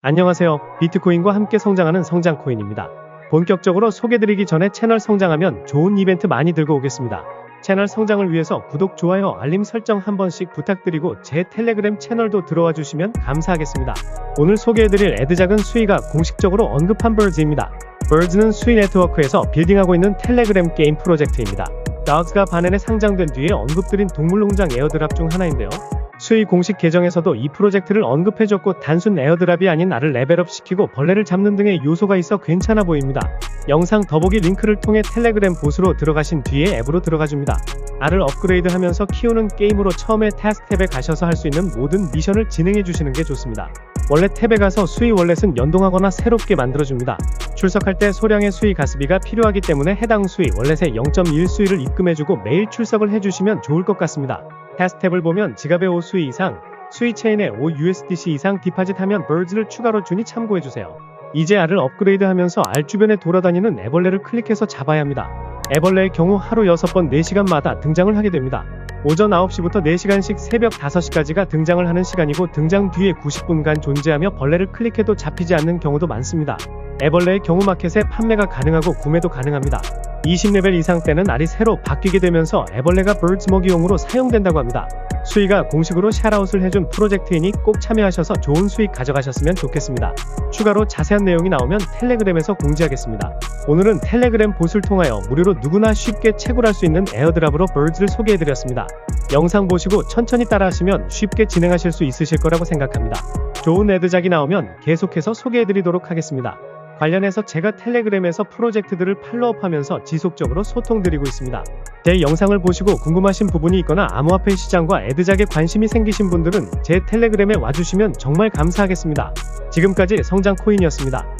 안녕하세요. 비트코인과 함께 성장하는 성장코인입니다. 본격적으로 소개드리기 전에 채널 성장하면 좋은 이벤트 많이 들고 오겠습니다. 채널 성장을 위해서 구독, 좋아요, 알림 설정 한 번씩 부탁드리고 제 텔레그램 채널도 들어와 주시면 감사하겠습니다. 오늘 소개해드릴 애드작은 수위가 공식적으로 언급한 birds입니다. birds는 수위 네트워크에서 빌딩하고 있는 텔레그램 게임 프로젝트입니다. dogs가 반엔에 상장된 뒤에 언급드린 동물농장 에어드랍 중 하나인데요. 수의 공식 계정에서도 이 프로젝트를 언급해줬고 단순 에어드랍이 아닌 알을 레벨업 시키고 벌레를 잡는 등의 요소가 있어 괜찮아 보입니다. 영상 더보기 링크를 통해 텔레그램 보스로 들어가신 뒤에 앱으로 들어가줍니다. 알을 업그레이드 하면서 키우는 게임으로 처음에 태스크 탭에 가셔서 할 수 있는 모든 미션을 진행해 주시는 게 좋습니다. 원래 탭에 가서 수의 월렛은 연동하거나 새롭게 만들어줍니다. 출석할 때 소량의 수의 가스비가 필요하기 때문에 해당 수의 월렛에 0.1 수의를 입금해주고 매일 출석을 해주시면 좋을 것 같습니다. 태스탭을 보면 지갑에 5 수의 이상, 수의 체인에 5 USDC 이상 디파짓 하면 birds를 추가로 주니 참고해주세요. 이제 알을 업그레이드 하면서 알 주변에 돌아다니는 애벌레를 클릭해서 잡아야 합니다. 애벌레의 경우 하루 6번 4시간마다 등장을 하게 됩니다. 오전 9시부터 4시간씩 새벽 5시까지가 등장을 하는 시간이고 등장 뒤에 90분간 존재하며 벌레를 클릭해도 잡히지 않는 경우도 많습니다. 애벌레의 경우 마켓에 판매가 가능하고 구매도 가능합니다. 20레벨 이상 때는 알이 새로 바뀌게 되면서 애벌레가 birds 먹이용으로 사용된다고 합니다. 수익가 공식으로 샤라웃을 해준 프로젝트이니 꼭 참여하셔서 좋은 수익 가져가셨으면 좋겠습니다. 추가로 자세한 내용이 나오면 텔레그램에서 공지하겠습니다. 오늘은 텔레그램 봇을 통하여 무료로 누구나 쉽게 채굴할 수 있는 에어드랍으로 birds를 소개해드렸습니다. 영상 보시고 천천히 따라하시면 쉽게 진행하실 수 있으실 거라고 생각합니다. 좋은 애드작이 나오면 계속해서 소개해드리도록 하겠습니다. 관련해서 제가 텔레그램에서 프로젝트들을 팔로우하면서 지속적으로 소통드리고 있습니다. 제 영상을 보시고 궁금하신 부분이 있거나 암호화폐 시장과 애드작에 관심이 생기신 분들은 제 텔레그램에 와주시면 정말 감사하겠습니다. 지금까지 성장코인이었습니다.